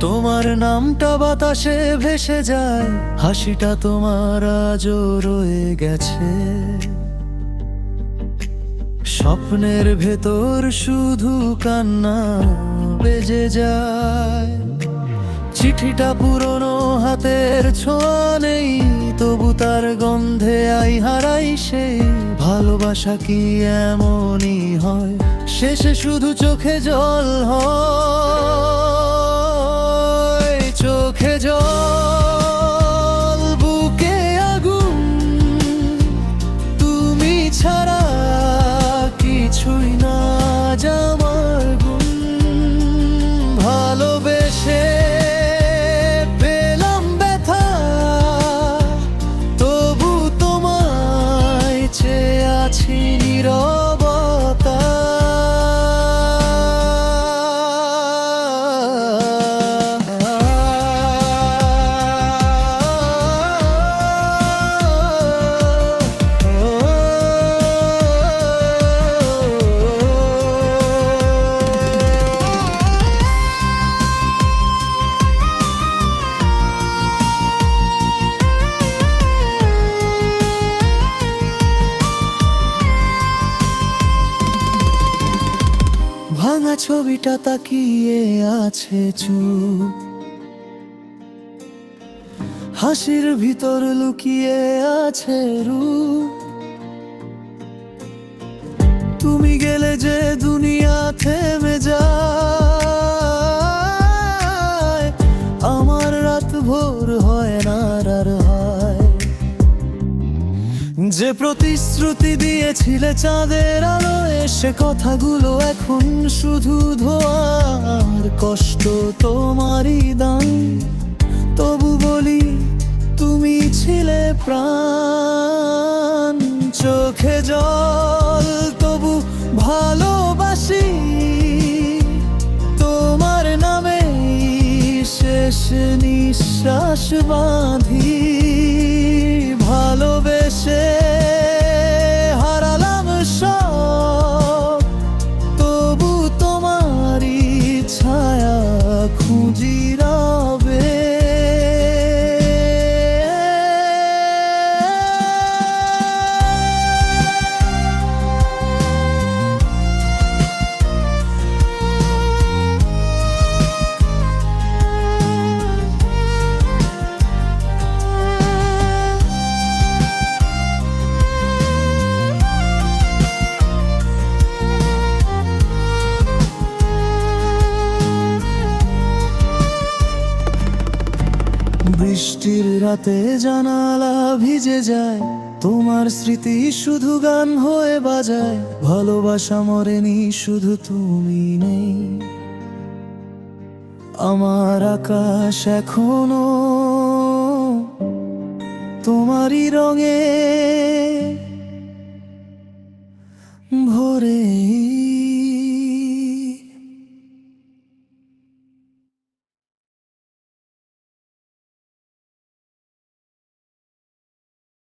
তোমার নামটা বাতাসে ভেসে যায়, হাসিটা তোমার আজও রয়ে গেছে। স্বপ্নের ভেতর শুধু কান্না বেজে যায়। চিঠিটা পুরনো হাতের ছোঁয়া নেই, তবু তার গন্ধে আই হারাই সেই ভালোবাসা কি এমনই হয়, শেষে শুধু চোখে জল হয়। চোখে জল ভাঙা ছবিটা তাকিয়ে আছে চুপ। হাসির ভিতর লুকিয়ে আছে রূপ। তুমি গেলে যে দুনিয়া যে প্রতিশ্রুতি দিয়েছিলে চাঁদের আলো সে কথাগুলো এখন শুধু ধোয়ার কষ্ট তোমারই দান। তবু বলি, তুমি ছিলে প্রাণ, চোখে জল, তবু ভালোবাসি। তোমার নামে শেষ নিঃশ্বাস বাঁধি। বৃষ্টির রাতে জানালা ভিজে যায়। তোমার স্মৃতি শুধু গান হয়ে বাজায়। ভালোবাসা মরেনি, শুধু তুমি নেই। আমার আকাশ এখনও তোমারই রঙে